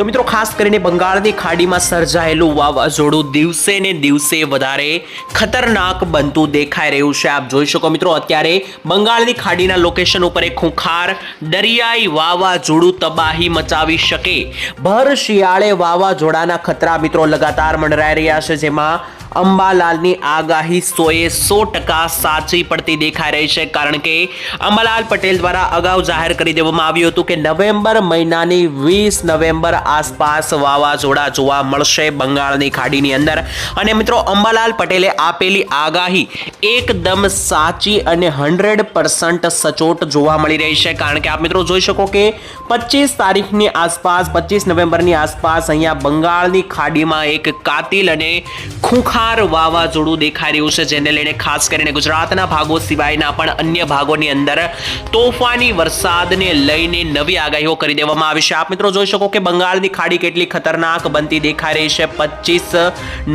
તો મિત્રો, ખાસ કરીને બંગાળની ખાડીમાં સર્જાયેલું વાવાઝોડું દિવસે ને દિવસે વધારે ખતરનાક બનતું દેખાઈ રહ્યું છે. આપ જોઈ શકો મિત્રો, અત્યારે બંગાળની ખાડીના લોકેશન ઉપર એક ખૂંખાર દરિયાઈ વાવાઝોડું તબાહી મચાવી શકે. ભર શિયાળે વાવાઝોડાના ખતરા મિત્રો લગાતાર મંડરાઈ રહ્યા છે, જેમાં અંબાલાલની આગાહી સોએ સો ટકા સાચી પડતી દેખાઈ રહી છે, કારણ કે અંબાલાલ પટેલ દ્વારા અગાઉ જાહેર કરી દેવામાં આવ્યું હતું કે નવેમ્બર મહિનાની વીસ નવેમ્બર આસપાસ વાવાઝોડા જોવા મળશે બંગાળની ખાડીની અંદર. અને મિત્રો, અંબાલાલ પટેલે આપેલી આગાહી એકદમ સાચી અને હંડ્રેડ પર્સન્ટ સચોટ જોવા મળી રહી છે, કારણ કે આપ મિત્રો જોઈ શકો કે પચીસ તારીખની આસપાસ પચીસ નવેમ્બરની આસપાસ અહીંયા બંગાળની ખાડીમાં એક કાતિલ અને ખૂંખાર વાવાઝોડું દેખાઈ રહ્યું છે, જેને લઈને ખાસ કરીને ગુજરાતના ભાગો સિવાયના પણ અન્ય ભાગોની અંદર તોફાની વરસાદને લઈને નવી આગાહીઓ કરી દેવામાં આવી છે. આપ મિત્રો જોઈ શકો કે બંગાળની ખાડી કેટલી ખતરનાક બનતી દેખાઈ રહી છે. પચીસ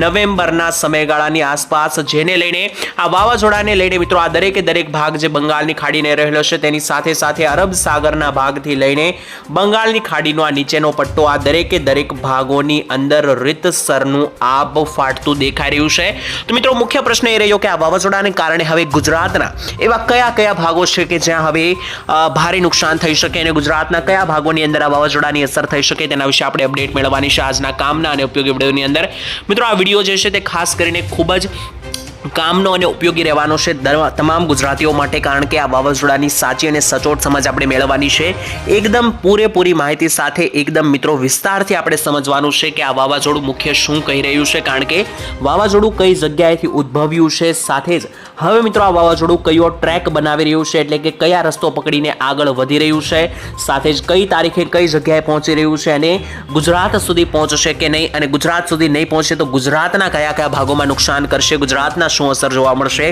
નવેમ્બરના સમયગાળાની આસપાસ, જેને લઈને આ વાવાઝોડાને લઈને મિત્રો આ દરેકે દરેક ભાગ જે બંગાળની ખાડીને રહેલો છે, તેની સાથે સાથે અરબ સાગરના ભાગથી લઈને બંગાળની ખાડીનો આ નીચેનો પટ્ટો આ દરેકે દરેક ભાગોની અંદર રીતસરનું આબ ફાટતું દેખાઈ રહ્યું છે. તો મિત્રો, મુખ્ય પ્રશ્ન એ રહ્યો કે આ વાવાઝોડાને કારણે હવે ગુજરાતના એવા કયા કયા ભાગો છે કે જ્યાં હવે ભારે નુકસાન થઈ શકે અને ગુજરાતના કયા ભાગોની અંદર આ વાવાઝોડાની અસર થઈ શકે તેના વિશે આપણે અપડેટ મેળવવાની છે આજના કામના અને ઉપયોગી વિડીયોની અંદર. મિત્રો, આ વીડિયો જે છે તે ખાસ કરીને ખૂબ જ કામનો અને ઉપયોગી રહેવાનો છે તમામ ગુજરાતીઓ માટે, કારણ કે આ વાવાઝોડાની સાચી અને સચોટ સમજ આપણે મેળવવાની છે. એકદમ પૂરેપૂરી માહિતી સાથે, એકદમ મિત્રો વિસ્તારથી આપણે સમજવાનું છે કે આ વાવાઝોડું મુખ્ય શું કહી રહ્યું છે, કારણ કે વાવાઝોડું કઈ જગ્યાએથી ઉદ્ભવ્યું છે, સાથે જ હવે મિત્રો આ વાવાઝોડું કયો ટ્રેક બનાવી રહ્યું છે, એટલે કે કયા રસ્તો પકડીને આગળ વધી રહ્યું છે, સાથે જ કઈ તારીખે કઈ જગ્યાએ પહોંચી રહ્યું છે અને ગુજરાત સુધી પહોંચશે કે નહીં? અને ગુજરાત સુધી નહીં પહોંચે તો ગુજરાતના કયા કયા ભાગોમાં નુકસાન કરશે? ગુજરાતના શું અસર જોવા મળશે?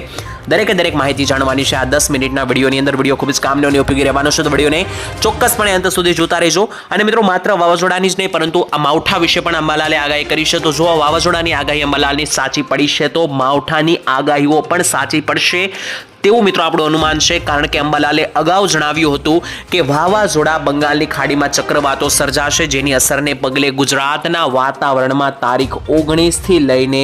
દરેકે દરેક માહિતી જાણવાની છે. આ દસ મિનિટના વિડીયોની અંદર વીડિયો ખૂબ જ કામનો અને ઉપયોગી રહેવાનો છે. તો વિડીયોને ચોક્કસપણે અંત સુધી જોતા રહેજો. અને મિત્રો, માત્ર વાવાઝોડાની જ નહીં, પરંતુ આ માવઠા વિશે પણ અંબાલાલે આગાહી કરી છે. તો જો વાવાઝોડાની આગાહી અંબાલાલની સાચી પડી છે તો માવઠાની આગાહીઓ પણ સાચી પડશે તેવું મિત્રો આપણું અનુમાન છે. કારણ કે અંબાલાલે અગાઉ જણાવ્યું હતું કે વાવાઝોડા બંગાળની ખાડીમાં ચક્રવાતો સર્જાશે, જેની અસરને પગલે ગુજરાતના વાતાવરણમાં તારીખ ઓગણીસથી લઈને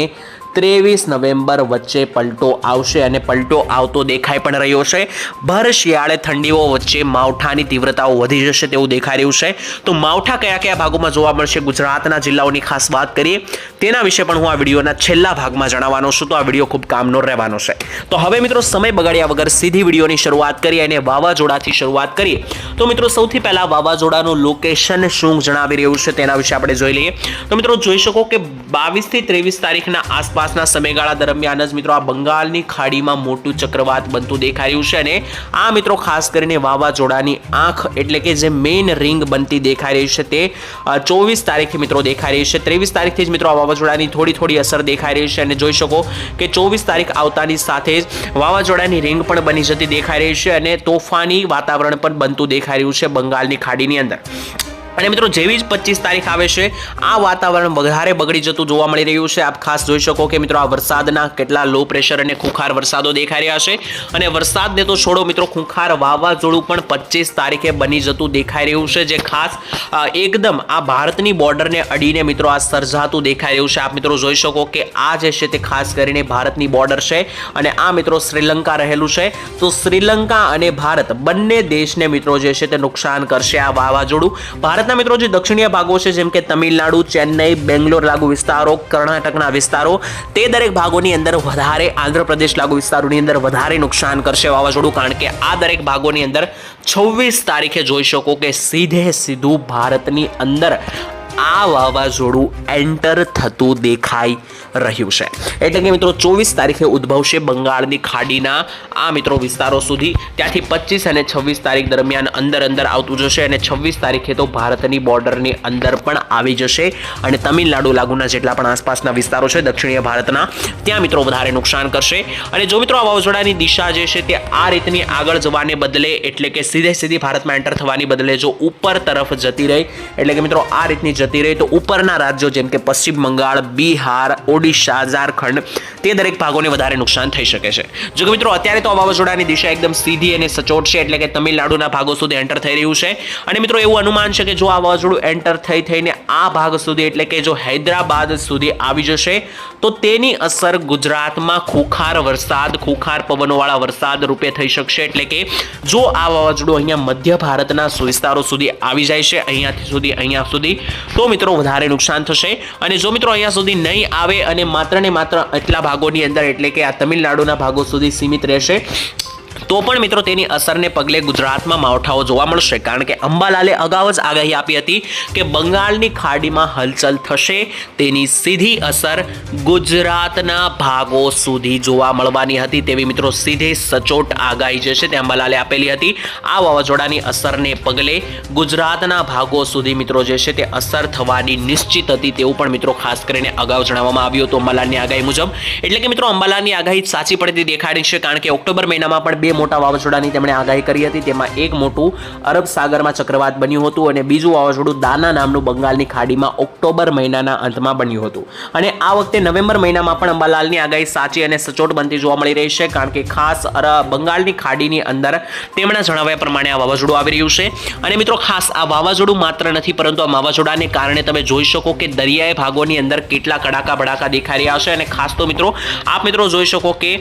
ત્રેવીસ નવેમ્બર વચ્ચે પલટો આવશે અને પલટો આવતો દેખાઈ પણ રહ્યો છે. ભર શિયાળે ઠંડીઓ વચ્ચે માવઠાની તીવ્રતાઓ વધી જશે તેવું દેખાઈ રહ્યું છે. તો માવઠા કયા કયા ભાગોમાં જોવા મળશે ગુજરાતના જિલ્લાઓની ખાસ વાત કરીએ. તેના વિશે પણ હું આ વિડીયોના છેલ્લા ભાગમાં જણાવવાનો છું. તો આ વીડિયો ખૂબ કામનો રહેવાનો છે. તો હવે મિત્રો સમય બગાડ્યા વગર સીધી વિડીયોની શરૂઆત કરીએ અને વાવાઝોડાથી શરૂઆત કરીએ. તો મિત્રો સૌથી પહેલાં વાવાઝોડાનું લોકેશન શું જણાવી રહ્યું છે તેના વિશે આપણે જોઈ લઈએ. તો મિત્રો જોઈ શકો કે બાવીસથી ત્રેવીસ તારીખના આસપાસના સમયગાળા દરમિયાન જ મિત્રો આ બંગાળની ખાડીમાં મોટું ચક્રવાત બનતું દેખાઈ રહ્યું છે અને આ મિત્રો ખાસ કરીને વાવાઝોડાની આંખ એટલે કે જે મેઇન રિંગ બનતી દેખાઈ રહી છે તે ચોવીસ તારીખે મિત્રો દેખાઈ રહી છે. ત્રેવીસ તારીખથી જ મિત્રો આ વાવાઝોડાની થોડી થોડી અસર દેખાઈ રહી છે અને જોઈ શકો કે ચોવીસ તારીખ આવતાની સાથે જ વાવાઝોડાની રિંગ પણ બની જતી દેખાઈ રહી છે અને તોફાની વાતાવરણ પણ બનતું દેખાઈ રહ્યું છે બંગાળની ખાડીની અંદર. અને મિત્રો જેવી જ પચીસ તારીખ આવે છે, આ વાતાવરણ વધારે બગડી જતું જોવા મળી રહ્યું છે. આપ ખાસ જોઈ શકો કે મિત્રો આ વરસાદના કેટલા લો પ્રેશર અને ખૂંખાર વરસાદો દેખાઈ રહ્યા છે. અને વરસાદને તો છોડો મિત્રો, ખૂંખાર વાવાઝોડું પણ પચીસ તારીખે બની જતું દેખાઈ રહ્યું છે, જે ખાસ એકદમ આ ભારતની બોર્ડરને અડીને મિત્રો આ સર્જાતું દેખાઈ રહ્યું છે. આપ મિત્રો જોઈ શકો કે આ જે છે તે ખાસ કરીને ભારતની બોર્ડર છે અને આ મિત્રો શ્રીલંકા રહેલું છે. તો શ્રીલંકા અને ભારત બંને દેશને મિત્રો જે છે તે નુકસાન કરશે આ વાવાઝોડું. ભારતના મિત્રો જે દક્ષિણીય ભાગો છે, જેમ કે તમિલનાડુ, ચેન્નઈ, બેંગ્લોર લાગુ વિસ્તારો, કર્ણાટકના વિસ્તારો, તે દરેક ભાગોની અંદર વધારે આંધ્રપ્રદેશ લાગુ વિસ્તારોની અંદર વધારે નુકસાન કરશે વાવાઝોડું, કારણ કે આ દરેક ભાગોની અંદર છવ્વીસ તારીખે જોઈ શકો કે સીધે સીધું ભારતની અંદર આ વાવાઝોડું એન્ટર થતું દેખાઈ રહ્યું છે. એટલે કે મિત્રો, ચોવીસ તારીખે ઉદ્ભવશે બંગાળની ખાડીના આ મિત્રો વિસ્તારો સુધી. ત્યાંથી પચીસ અને છવ્વીસ તારીખ દરમિયાન અંદર અંદર આવતું જશે અને છવ્વીસ તારીખે તો ભારતની બોર્ડરની અંદર પણ આવી જશે. અને તમિલનાડુ લાગુના જેટલા પણ આસપાસના વિસ્તારો છે, દક્ષિણીય ભારતના, ત્યાં મિત્રો વધારે નુકસાન કરશે. અને જો મિત્રો, આ વાવાઝોડાની દિશા જે છે તે આ રીતની આગળ જવાને બદલે, એટલે કે સીધે સીધી ભારતમાં એન્ટર થવાની બદલે જો ઉપર તરફ જતી રહી, એટલે કે મિત્રો, આ રીતની જતી રહી. તો ઉપરના રાજ્યો જેમ કે પશ્ચિમ બંગાળ, બિહાર, ઓડિશા, ઝારખંડ, તે દરેક ભાગોને વધારે નુકસાન થઈ શકે છે. જો કે મિત્રો, અત્યારે તો આ વાવાઝોડાની દિશા એકદમ સીધી અને સચોટ છે, એટલે કે તમિલનાડુના ભાગો સુધી એન્ટર થઈ રહ્યું છે. અને મિત્રો, એવું અનુમાન છે કે જો આ વાવાઝોડું એન્ટર થઈ થઈને આ ભાગ સુધી, એટલે કે જો હૈદરાબાદ સુધી આવી જશે, તો તેની અસર ગુજરાતમાં ખુખાર વરસાદ, ખુખાર પવનોવાળા વરસાદ રૂપે થઈ શકશે. એટલે કે જો આ વાવાઝોડું અહીંયા મધ્ય ભારતના વિસ્તારો સુધી આવી જાય છે, અહીંયાથી સુધી, અહીંયા સુધી, તો મિત્રો વધારે નુકસાન થશે. અને જો મિત્રો અહીંયા સુધી નહીં આવે અને માત્ર ને માત્ર એટલા ભાગોની અંદર, એટલે કે આ તમિલનાડુના ભાગો સુધી સીમિત રહેશે તો પણ મિત્રો તેની અસરને પગલે ગુજરાતમાં માવઠાઓ જોવા મળશે, કારણ કે અંબાલાલે અગાઉ જ આગાહી આપી હતી કે બંગાળની ખાડીમાં હલચલ થશે. તેની સીધી અસર ગુજરાતના ભાગો સુધી જોવા મળવાની હતી. તેવી મિત્રો સીધે સચોટ આગાહી જે છે તે અંબાલાલે આપેલી હતી. આ વાવાઝોડાની અસરને પગલે ગુજરાતના ભાગો સુધી મિત્રો જે છે તે અસર થવાની નિશ્ચિત હતી તેવું પણ મિત્રો ખાસ કરીને અગાઉ જણાવવામાં આવ્યું હતું અંબાલાલની આગાહી મુજબ. એટલે કે મિત્રો અંબાલાલની આગાહી સાચી પડતી દેખાડી છે, કારણ કે ઓક્ટોબર મહિનામાં પણ બે મોટા વાવાઝોડાની તેમણે આગાહી કરી હતી. તેમાં એક મોટું અરબ સાગરમાં ચક્રવાત બન્યું હતું અને બીજું વાવાઝોડું દાના નામનું બંગાળની ખાડીમાં ઓક્ટોબર મહિનાના અંતમાં બન્યું હતું. અને આ વખતે નવેમ્બર મહિનામાં પણ અંબાલાલની આગાહી સાચી અને સચોટ બનતી જોવા મળી રહી છે, કારણ કે ખાસ બંગાળની ખાડીની અંદર તેમના જણાવ્યા પ્રમાણે આ વાવાઝોડું આવી રહ્યું છે. અને મિત્રો, ખાસ આ વાવાઝોડું માત્ર નથી, પરંતુ આ વાવાઝોડાને કારણે તમે જોઈ શકો કે દરિયાઈ ભાગોની અંદર કેટલા કડાકા ભડાકા દેખાઈ રહ્યા છે. અને ખાસ તો મિત્રો, આપ મિત્રો જોઈ શકો કે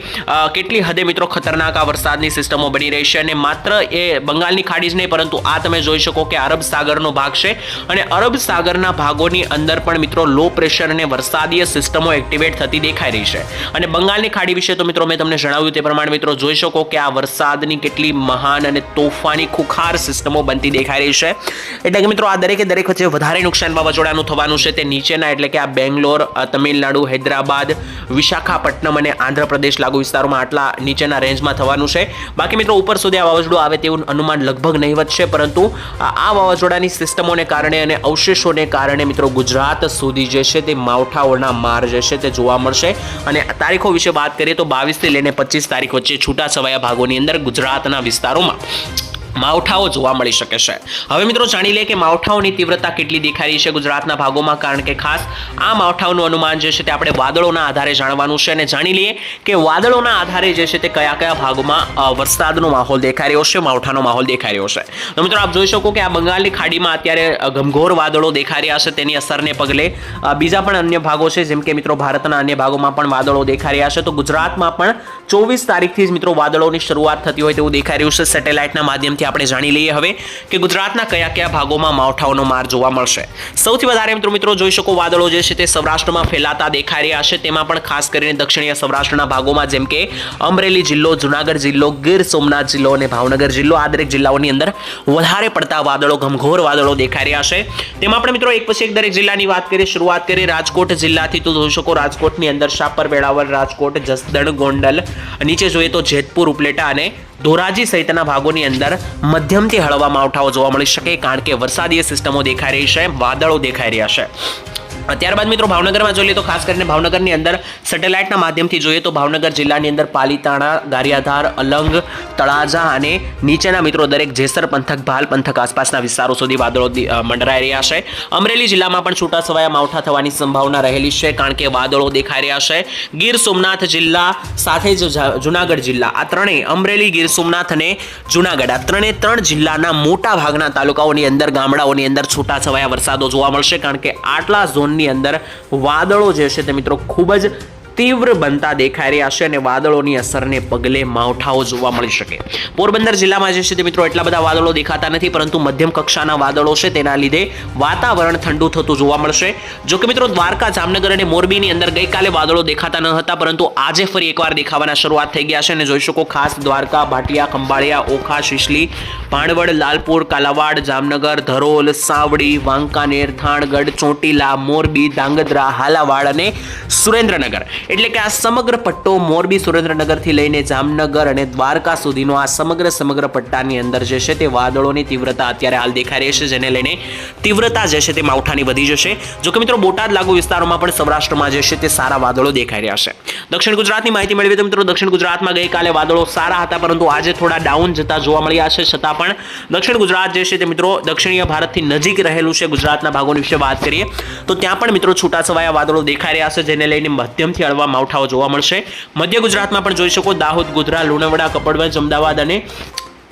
કેટલી હદે મિત્રો ખતરનાક આ વરસાદની સિસ્ટમો બની રહી છે અને માત્ર એ બંગાળની ખાડી જ નહીં, પરંતુ આ તમે જોઈ શકો કે અરબ સાગરનો ભાગ છે. અને અરબ સાગરના ભાગોની અંદર પણ મિત્રો લો પ્રેશર અને વરસાદીય સિસ્ટમો એક્ટિવેટ થતી દેખાઈ રહી છે. અને બંગાળની ખાડી વિશે તો મિત્રો મેં તમને જણાવ્યું તે પ્રમાણે મિત્રો જોઈ શકો કે આ વરસાદની કેટલી મહાન અને તોફાની ખુખાર સિસ્ટમો બનતી દેખાઈ રહી છે. એટલે કે મિત્રો આ દરેકે દરેક વચ્ચે વધારે નુકસાન વાવાઝોડાનું થવાનું છે તે નીચેના એટલે કે આ બેંગ્લોર તમિલનાડુ, હૈદરાબાદ, વિશાખાપટ્ટનમ અને આંધ્રપ્રદેશ લાગુ વિસ્તારોમાં આટલા નીચેના રેન્જમાં થવાનું છે. બાકી મિત્રો, ઉપર સુધી આ વાવાઝોડું આવે તેવું અનુમાન લગભગ નહીવત છે, પરંતુ આ વાવાઝોડાની સિસ્ટમોને કારણે અને અવશેષોને કારણે મિત્રો, ગુજરાત સુધી જે છે તે માવઠાઓના માર જે છે તે જોવા મળશે. અને તારીખો વિશે વાત કરીએ તો બાવીસથી લઈને પચીસ તારીખ વચ્ચે છૂટાછવાયા ભાગોની અંદર ગુજરાતના વિસ્તારોમાં માવઠાઓ જોવા મળી શકે છે. હવે મિત્રો જાણી લે કે માવઠાઓની તીવ્રતા કેટલી દેખાઈ રહી છે ગુજરાતના ભાગોમાં, કારણ કે ખાસ આ માવઠાઓનું અનુમાન જે છે તે આપણે વાદળોના આધારે જાણવાનું છે અને જાણી લઈએ કે વાદળોના આધારે જે છે તે કયા કયા ભાગોમાં વરસાદનો માહોલ દેખાઈ રહ્યો છે, માવઠાનો માહોલ દેખાઈ રહ્યો છે. તો મિત્રો આપ જોઈ શકો કે આ બંગાળની ખાડીમાં અત્યારે ગમઘોર વાદળો દેખાઈ રહ્યા છે તેની અસરને પગલે. બીજા પણ અન્ય ભાગો છે, જેમ કે મિત્રો ભારતના અન્ય ભાગોમાં પણ વાદળો દેખાઈ રહ્યા છે. તો ગુજરાતમાં પણ ચોવીસ તારીખથી જ મિત્રો વાદળોની શરૂઆત થતી હોય તેવું દેખાઈ રહ્યું છે. સેટેલાઇટના માધ્યમથી આપણે જાણી લઈએ હવે કે ગુજરાતના કયા કયા ભાગોમાં માવઠાઓનો માર જોવા મળશે. સૌથી વધારે મિત્રો મિત્રો જોઈ શકો વાદળો જે છે તે સૌરાષ્ટ્રમાં ફેલાતા દેખાઈ રહ્યા છે. તેમાં પણ ખાસ કરીને દક્ષિણીય સૌરાષ્ટ્રના ભાગોમાં જેમ કે અમરેલી જિલ્લો, જુનાગઢ જિલ્લો, ગીર સોમનાથ જિલ્લો અને ભાવનગર જિલ્લો આ દરેક જિલ્લાઓની અંદર વધારે પડતા વાદળો, ઘમઘોર વાદળો દેખાઈ રહ્યા છે. તેમાં પણ મિત્રો એક પછી એક દરેક જિલ્લાની વાત કરીએ, શરૂઆત કરીએ રાજકોટ જિલ્લાથી. તો જોઈ શકો રાજકોટની અંદર શાપર વેળાવળ, રાજકોટ, જસદણ, ગોંડલ, નીચે જોઈએ તો જેતપુર, ઉપલેટા અને ધોરાજી સહિતના ભાગોની અંદર મધ્યમથી હળવા માવઠાઓ જોવા મળી શકે, કારણ કે વરસાદીય સિસ્ટમો દેખાઈ રહી છે, વાદળો દેખાઈ રહ્યા છે. ત્યારબાદ મિત્રો ભાવનગરમાં જોઈએ તો ખાસ કરીને ભાવનગરની અંદર સેટેલાઇટના માધ્યમથી જોઈએ તો ભાવનગર જિલ્લાની અંદર પાલીતાણા, ગારિયાધાર, અલંગ, તળાજા અને નીચેના મિત્રો દરેક જેસર પંથક, ભાલ પંથક આસપાસના વિસ્તારો સુધી વાદળો મંડરાઈ રહ્યા છે. અમરેલી જિલ્લામાં પણ છૂટાછવાયા માવઠા થવાની સંભાવના રહેલી છે કારણ કે વાદળો દેખાઈ રહ્યા છે. ગીર સોમનાથ જિલ્લા સાથે જ જુનાગઢ જિલ્લા આ ત્રણેય અમરેલી, ગીર સોમનાથ અને જુનાગઢ આ ત્રણે ત્રણ જિલ્લાના મોટા ભાગના તાલુકાઓની અંદર ગામડાઓની અંદર છૂટા છવાયા વરસાદો જોવા મળશે કારણ કે આટલા ઝોનની અંદર વાદળો જે છે તે મિત્રો ખૂબ જ તીવ્ર બનતા દેખાઈ રહ્યા છે અને વાદળોની અસરને પગલે માવઠાઓ જોવા મળી શકે. પોરબંદર જિલ્લામાં જે છે તે મિત્રો એટલા બધા વાદળો દેખાતા નથી, પરંતુ મધ્યમ કક્ષાના વાદળો છે તેના લીધે વાતાવરણ ઠંડુ થતું જોવા મળશે. જો કે મિત્રો દ્વારકા, જામનગર અને મોરબીની અંદર ગઈકાલે વાદળો દેખાતા ન હતા, પરંતુ આજે ફરી એકવાર દેખાવાના શરૂઆત થઈ ગયા છે અને જોઈ શકો ખાસ દ્વારકા, ભાટિયા, ખંભાળિયા, ઓખા, શિશલી, ભાણવડ, લાલપુર, કાલાવાડ, જામનગર, ધરોલ, સાવડી, વાંકાનેર, થાણગઢ, ચોટીલા, મોરબી ધાંગધ્રા હાલાવાડ અને સુરેન્દ્રનગર. એટલે કે આ સમગ્ર પટ્ટો મોરબી સુરેન્દ્રનગરથી લઈને જામનગર અને દ્વારકા સુધીનો આ સમગ્ર સમગ્ર પટ્ટાની અંદર જે છે તે વાદળોની તીવ્રતા અત્યારે હાલ દેખાઈ રહી છે, જેને લઈને તીવ્રતા જે છે તે માવઠાની વધી જશે. જો કે મિત્રો, બોટાદ લાગુ વિસ્તારોમાં પણ સૌરાષ્ટ્રમાં જે છે તે સારા વાદળો દેખાઈ રહ્યા છે. દક્ષિણ ગુજરાતની માહિતી મેળવી તો મિત્રો, દક્ષિણ ગુજરાતમાં ગઈકાલે વાદળો સારા હતા, પરંતુ આજે થોડા ડાઉન જતા જોવા મળ્યા છે. છતાં પણ દક્ષિણ ગુજરાત જે છે તે મિત્રો, દક્ષિણીય ભારતથી નજીક રહેલું છે ગુજરાતના ભાગોની વિશે વાત કરીએ, તો ત્યાં પણ મિત્રો છૂટાછવાયા વાદળો દેખાઈ રહ્યા છે, જેને લઈને મધ્યમથી હળવા માવઠાઓ જોવા મળશે. મધ્ય ગુજરાતમાં પણ જોઈ શકો દાહોદ, ગોધરા, લુણાવાડા, કપડવંજ, અમદાવાદ અને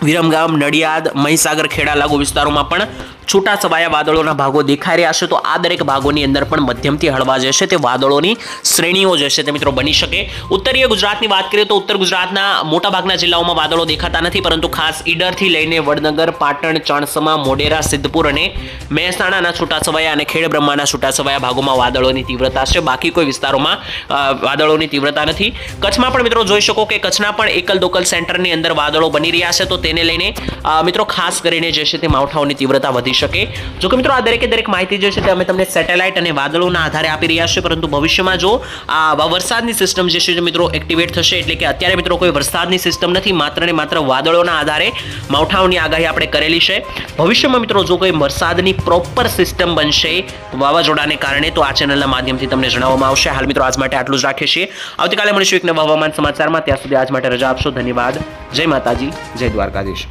વિરમગામ, નડિયાદ, મહીસાગર ખેડા લાગુ વિસ્તારોમાં પણ છૂટા છવાયા વાદળોના ભાગો દેખાઈ રહ્યા છે. તો આ દરેક ભાગોની અંદર પણ મધ્યમથી હળવા જે છે તે વાદળોની શ્રેણીઓ જે છે તે મિત્રો બની શકે. ઉત્તરીય ગુજરાતની વાત કરીએ તો ઉત્તર ગુજરાતના મોટાભાગના જિલ્લાઓમાં વાદળો દેખાતા નથી, પરંતુ ખાસ ઈડરથી લઈને વડનગર, પાટણ, ચાણસમા મોડેરા સિદ્ધપુર અને મહેસાણાના છૂટાછવાયા અને ખેડ બ્રહ્માના છૂટાછવાયા ભાગોમાં વાદળોની તીવ્રતા છે. બાકી કોઈ વિસ્તારોમાં વાદળોની તીવ્રતા નથી. કચ્છમાં પણ મિત્રો જોઈ શકો કે કચ્છના પણ એકલ દોકલ સેન્ટરની અંદર વાદળો બની રહ્યા છે. તો તેને લઈને મિત્રો ખાસ કરીને જે છે તે માવઠાઓની તીવ્રતા વધી શકે. જો કે મિત્રો, આ દરેકે દરેક માહિતી જે છે તે અમે તમને સેટેલાઇટ અને વાદળોના આધારે આપી રહ્યા છે પરંતુ ભવિષ્યમાં જો આ વરસાદની સિસ્ટમ જે છે મિત્રો એક્ટિવેટ થશે, એટલે કે અત્યારે મિત્રો કોઈ વરસાદની સિસ્ટમ નથી, માત્ર ને માત્ર વાદળોના આધારે માવઠાઓની આગાહી આપણે કરેલી છે. ભવિષ્યમાં મિત્રો, જો કોઈ વરસાદની પ્રોપર સિસ્ટમ બનશે વાવાઝોડાને કારણે, તો આ ચેનલના માધ્યમથી તમને જણાવવામાં આવશે. હાલ મિત્રો, આજ માટે આટલું જ રાખીએ છીએ. આવતીકાલે મળીશું એક નવા હવામાન સમાચારમાં. ત્યાં સુધી આજ માટે રજા આપશો. ધન્યવાદ. જય માતાજી. જય દ્વારકાધીશ.